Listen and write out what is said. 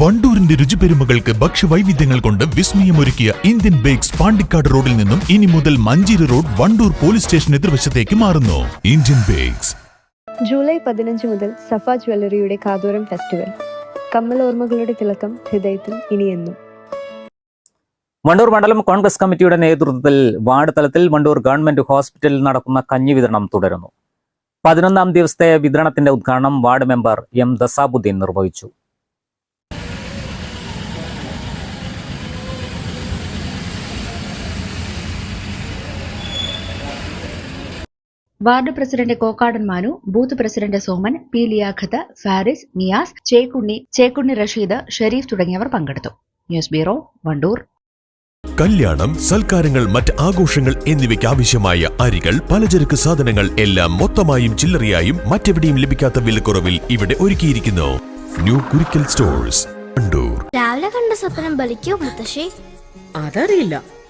വണ്ടൂരിന്റെ രുചിപെരുമകൾക്ക് ഭക്ഷ്യവൈവിധ്യങ്ങൾ കൊണ്ട് വിസ്മയമൊരുക്കിയ Indian bakes Pandikkad റോഡിൽ നിന്നും ഇനി മുതൽ Manjeri road Wandoor police station എതിർവശത്തേക്ക് മാറുന്നു. Indian bakes. ജൂലൈ പതിനഞ്ച് മുതൽ സഫ ജ്വല്ലറിയുടെ കാതോരം ഫെസ്റ്റിവൽ. കമ്മൽ ഓർമ്മകളുടെ തിളക്കം ഹൃദയത്തിൽ ഇനിയെന്നും. വണ്ടൂർ മണ്ഡലം കോൺഗ്രസ് കമ്മിറ്റിയുടെ നേതൃത്വത്തിൽ വാർഡ് തലത്തിൽ വണ്ടൂർ ഗവൺമെന്റ് ഹോസ്പിറ്റലിൽ നടക്കുന്ന കഞ്ഞി വിതരണം തുടരുന്നു. പതിനൊന്നാം ദിവസത്തെ വിതരണത്തിന്റെ ഉദ്ഘാടനം വാർഡ് മെമ്പർ എം ദസാബുദ്ദീൻ നിർവഹിച്ചു. Ward president Kokkadan Manu booth president Soman P Liyaqat Faris Niyas Chekkunni Chekkunni Rasheed Shareef തുടങ്ങിയവർ പങ്കെടുത്തു. News bureau Wandoor. കല്യാണം സൽക്കാരങ്ങൾ മറ്റ് ആഘോഷങ്ങൾ എന്നിവയ്ക്ക് ആവശ്യമായ അരികൾ പലചരക്ക് സാധനങ്ങൾ എല്ലാം മൊത്തമായും ചില്ലറയായും മറ്റെവിടെയും ലഭിക്കാത്ത വിലക്കുറവിൽ ഇവിടെ ഒരുക്കിയിരിക്കുന്നു. New Kurikkal stores Wandoor. രാവിലെ കണ്ട സ്വപ്നം ബലിക്കോ മുത്തശ്ശി? അതറിയില്ല.